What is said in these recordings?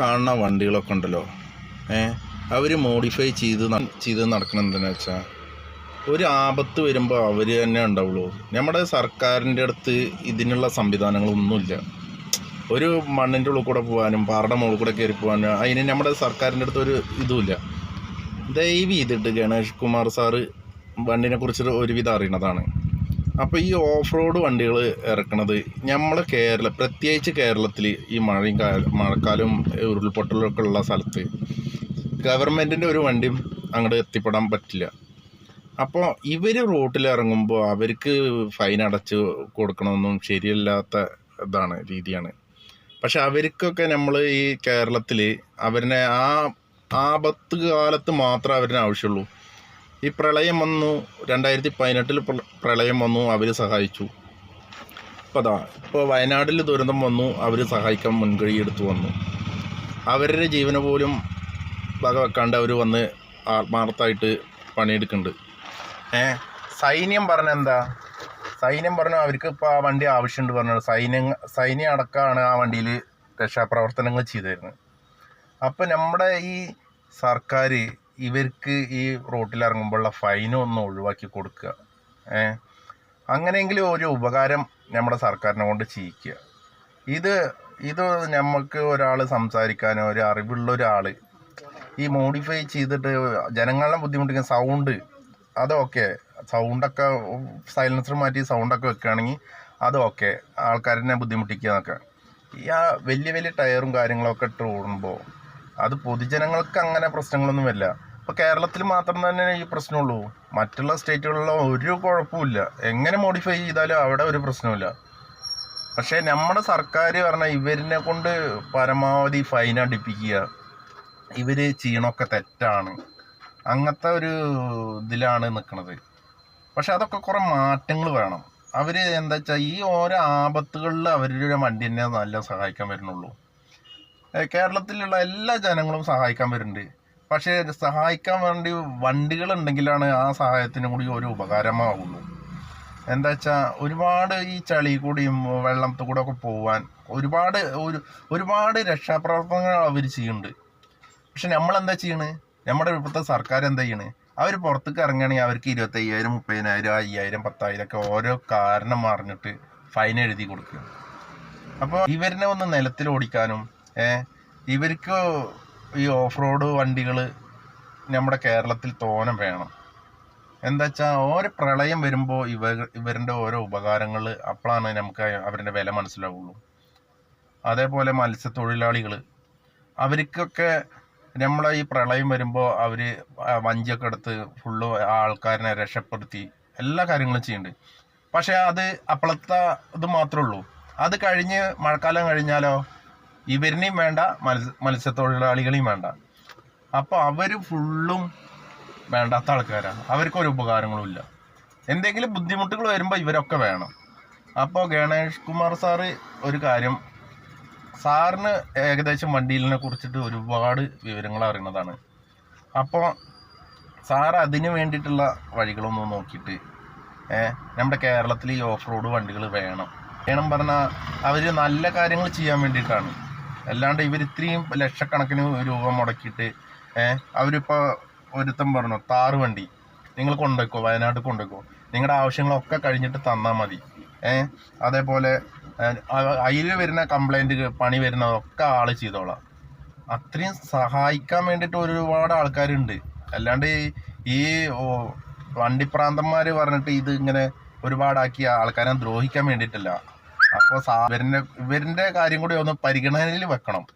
കാണുന്ന വണ്ടികളൊക്കെ ഉണ്ടല്ലോ. ഏ? അവർ മോഡിഫൈ ചെയ്ത് ചെയ്ത് നടക്കണം എന്തെന്ന് വെച്ചാൽ ഒരു ആപത്ത് വരുമ്പോൾ അവർ തന്നെ ഉണ്ടാവുള്ളൂ. നമ്മുടെ സർക്കാരിന്റെ അടുത്ത് ഇതിനുള്ള സംവിധാനങ്ങളൊന്നുമില്ല. ഒരു മണ്ണിന്റെ ഉള്ളിൽ കൂടെ പോകാനും പാറയുടെ മുകളിൽ കൂടെ കയറി പോകാനും അതിന് നമ്മുടെ സർക്കാരിന്റെ അടുത്ത് ഒരു ഇതുമില്ല. ദയവ് ചെയ്തിട്ട് ഗണേഷ് കുമാർ സാറ് വണ്ടിനെ കുറിച്ച് ഒരുവിധം അറിയണതാണ്. അപ്പോൾ ഈ ഓഫ് റോഡ് വണ്ടികൾ ഇറക്കണത് നമ്മളെ കേരള പ്രത്യേകിച്ച് കേരളത്തിൽ ഈ മഴയും മഴക്കാലം ഉരുൾപൊട്ടലും ഒക്കെ ഉള്ള സ്ഥലത്ത് ഗവൺമെന്റിന്റെ ഒരു വണ്ടിയും അങ്ങോട്ട് എത്തിപ്പെടാൻ പറ്റില്ല. അപ്പോൾ ഇവർ റോട്ടിൽ ഇറങ്ങുമ്പോൾ അവർക്ക് ഫൈൻ അടച്ച് കൊടുക്കണമെന്നും ശരിയല്ലാത്ത ഇതാണ് രീതിയാണ്. പക്ഷെ അവർക്കൊക്കെ നമ്മൾ ഈ കേരളത്തിൽ അവരിനെ ആ ആപത്ത് കാലത്ത് മാത്രമേ അവരിന് ആവശ്യമുള്ളൂ. ഈ പ്രളയം വന്നു രണ്ടായിരത്തി പതിനെട്ടിൽ പ്രളയം വന്നു അവർ സഹായിച്ചു. ഇപ്പോൾ അതാ ഇപ്പോൾ വയനാട്ടിൽ ദുരന്തം വന്നു അവർ സഹായിക്കാൻ മുൻകൈ എടുത്തു വന്നു. അവരുടെ ജീവന പോലും വക വെക്കാണ്ട് അവർ വന്ന് ആത്മാർത്ഥമായിട്ട് പണിയെടുക്കുന്നുണ്ട്. ഏ സൈന്യം പറഞ്ഞ എന്താ? സൈന്യം പറഞ്ഞു അവർക്ക് ഇപ്പോൾ ആ വണ്ടി ആവശ്യമുണ്ട് പറഞ്ഞു സൈന്യം സൈന്യം അടക്കമാണ് ആ വണ്ടിയിൽ രക്ഷാപ്രവർത്തനങ്ങൾ ചെയ്തിരുന്നത് അപ്പോൾ നമ്മുടെ ഈ സർക്കാർ ഇവർക്ക് ഈ റോട്ടിൽ ഇറങ്ങുമ്പോഴുള്ള ഫൈനും ഒന്ന് ഒഴിവാക്കി കൊടുക്കുക. ഏ? അങ്ങനെയെങ്കിലും ഒരു ഉപകാരം നമ്മുടെ സർക്കാരിനെ കൊണ്ട് ചെയ്യിക്കുക. ഇത് ഇത് നമുക്ക് ഒരാൾ സംസാരിക്കാനോ ഒരു അറിവുള്ള ഒരാൾ ഈ മോഡിഫൈ ചെയ്തിട്ട് ജനങ്ങളെ ബുദ്ധിമുട്ടിക്കുന്ന സൗണ്ട് അതൊക്കെ സൗണ്ടൊക്കെ സൈലൻസർ മാറ്റി സൗണ്ടൊക്കെ വെക്കുകയാണെങ്കിൽ അതൊക്കെ ആൾക്കാരിനെ ബുദ്ധിമുട്ടിക്കുക എന്നൊക്കെ. ഈ ആ വലിയ വലിയ ടയറും കാര്യങ്ങളൊക്കെ ഇട്ട് ഓടുമ്പോൾ അത് പൊതുജനങ്ങൾക്ക് അങ്ങനെ പ്രശ്നങ്ങളൊന്നും വരില്ല. ഇപ്പോൾ കേരളത്തിൽ മാത്രം തന്നെ ഈ പ്രശ്നമുള്ളൂ. മറ്റുള്ള സ്റ്റേറ്റുകളിലോ ഒരു കുഴപ്പമില്ല എങ്ങനെ മോഡിഫൈ ചെയ്താലും അവിടെ ഒരു പ്രശ്നമില്ല പക്ഷേ നമ്മുടെ സർക്കാർ പറഞ്ഞാൽ ഇവരിനെ കൊണ്ട് പരമാവധി ഫൈൻ അടിപ്പിക്കുക ഇവർ ചെയ്യണമൊക്കെ തെറ്റാണ്. അങ്ങനത്തെ ഒരു ഇതിലാണ് നിൽക്കുന്നത് പക്ഷെ അതൊക്കെ കുറേ മാറ്റങ്ങൾ വേണം. അവർ എന്താ വെച്ചാൽ ഈ ഓരോ ആപത്തുകളിൽ അവരുടെ വണ്ടി തന്നെ നല്ല സഹായിക്കാൻ വരുന്നുള്ളൂ. കേരളത്തിലുള്ള എല്ലാ ജനങ്ങളും സഹായിക്കാൻ വരുന്നുണ്ട്. പക്ഷേ സഹായിക്കാൻ വേണ്ടി വണ്ടികൾ ഉണ്ടെങ്കിലാണ് ആ സഹായത്തിന് കൂടി ഒരു ഉപകാരമാവുള്ളൂ എന്താ വെച്ചാൽ ഒരുപാട് ഈ ചളി കൂടിയും വെള്ളത്തിൽ കൂടെ ഒക്കെ പോവാൻ ഒരുപാട് ഒരു ഒരുപാട് രക്ഷാപ്രവർത്തനങ്ങൾ അവർ ചെയ്യുന്നുണ്ട്. പക്ഷെ നമ്മൾ എന്താ ചെയ്യണ്? നമ്മുടെ ഇപ്പോഴത്തെ സർക്കാർ എന്താ ചെയ്യണ്? അവർ പുറത്തേക്ക് ഇറങ്ങുകയാണെങ്കിൽ അവർക്ക് ഇരുപത്തയ്യായിരം മുപ്പതിനായിരം അയ്യായിരം പത്തായിരം ഒക്കെ ഓരോ കാരണം പറഞ്ഞിട്ട് ഫൈൻ എഴുതി കൊടുക്കുക അപ്പോൾ ഇവരിനെ ഒന്ന് നിലത്തിൽ ഓടിക്കാനും ഇവർക്ക് ഈ ഓഫ് റോഡ് വണ്ടികൾ നമ്മുടെ കേരളത്തിൽ തോനം വേണം. എന്താ വെച്ചാൽ ഓരോ പ്രളയം വരുമ്പോൾ ഇവ ഇവരുടെ ഓരോ ഉപകാരങ്ങൾ അപ്പോഴാണ് നമുക്ക് അവരുടെ വില മനസ്സിലാവുള്ളൂ. അതേപോലെ മത്സ്യത്തൊഴിലാളികൾ അവർക്കൊക്കെ നമ്മളെ ഈ പ്രളയം വരുമ്പോൾ അവർ വഞ്ചിയൊക്കെ എടുത്ത് ഫുള്ള് ആൾക്കാരനെ രക്ഷപ്പെടുത്തി എല്ലാ കാര്യങ്ങളും ചെയ്യുന്നുണ്ട് പക്ഷേ അത് അപ്പോഴത്തെ ഇത് മാത്രമേ ഉള്ളൂ. അത് കഴിഞ്ഞ് മഴക്കാലം കഴിഞ്ഞാലോ ഇവരിനെയും വേണ്ട മത്സ്യ മത്സ്യത്തൊഴിലാളികളെയും വേണ്ട. അപ്പോൾ അവർ ഫുള്ളും വേണ്ടാത്ത ആൾക്കാരാണ്. അവർക്കൊരു ഉപകാരങ്ങളും ഇല്ല. എന്തെങ്കിലും ബുദ്ധിമുട്ടുകൾ വരുമ്പോൾ ഇവരൊക്കെ വേണം. അപ്പോൾ ഗണേഷ് കുമാർ സാറ് ഒരു കാര്യം സാറിന് ഏകദേശം വണ്ടിയിലിനെ കുറിച്ചിട്ട് ഒരുപാട് വിവരങ്ങൾ അറിയുന്നതാണ്. അപ്പോൾ സാർ അതിന് വേണ്ടിയിട്ടുള്ള വഴികളൊന്നും നോക്കിയിട്ട് നമ്മുടെ കേരളത്തിൽ ഈ ഓഫ് റോഡ് വണ്ടികൾ വേണം. വേണം പറഞ്ഞാൽ അവർ നല്ല കാര്യങ്ങൾ ചെയ്യാൻ വേണ്ടിയിട്ടാണ്. അല്ലാണ്ട് ഇവർ ഇത്രയും ലക്ഷക്കണക്കിന് രൂപ മുടക്കിയിട്ട് ഏഹ് അവരിപ്പോൾ ഒരുത്തം പറഞ്ഞു താറ് വണ്ടി നിങ്ങൾ കൊണ്ടുപോയിക്കോ വയനാട് കൊണ്ടുപോയിക്കോ. നിങ്ങളുടെ ആവശ്യങ്ങളൊക്കെ കഴിഞ്ഞിട്ട് തന്നാൽ മതി. ഏഹ് അതേപോലെ അതിൽ വരുന്ന കംപ്ലൈന്റ് പണി വരുന്നതൊക്കെ ആൾ ചെയ്തോളാം. അത്രയും സഹായിക്കാൻ വേണ്ടിയിട്ട് ഒരുപാട് ആൾക്കാരുണ്ട്. അല്ലാണ്ട് ഈ- വണ്ടിപ്രാന്തന്മാർ പറഞ്ഞിട്ട് ഇത് ഇങ്ങനെ ഒരുപാടാക്കി ആൾക്കാരെ ദ്രോഹിക്കാൻ വേണ്ടിയിട്ടല്ല. അപ്പോൾ സാ ഇവരിന്റെ കാര്യം കൂടി ഒന്ന് പരിഗണനയിൽ വെക്കണം.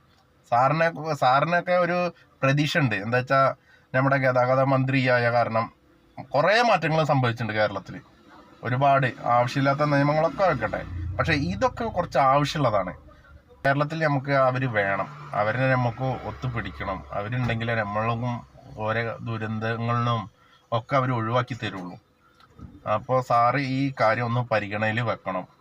സാറിനെ സാറിനൊക്കെ ഒരു പ്രതീക്ഷ ഉണ്ട് എന്താ വെച്ചാൽ നമ്മുടെ ഗതാഗത മന്ത്രിയായ കാരണം കുറേ മാറ്റങ്ങൾ സംഭവിച്ചിട്ടുണ്ട് കേരളത്തിൽ. ഒരുപാട് ആവശ്യമില്ലാത്ത നിയമങ്ങളൊക്കെ വെക്കട്ടെ. പക്ഷെ ഇതൊക്കെ കുറച്ച് ആവശ്യമുള്ളതാണ്. കേരളത്തിൽ നമുക്ക് അവർ വേണം. അവരെ നമുക്ക് ഒത്തുപിടിക്കണം. അവരുണ്ടെങ്കിലേ നമ്മളും ഓരോ ദുരന്തങ്ങളിലും ഒക്കെ അവർ ഒഴിവാക്കി തരുള്ളൂ. അപ്പോൾ സാറ് ഈ കാര്യം ഒന്ന് പരിഗണനയിൽ വെക്കണം.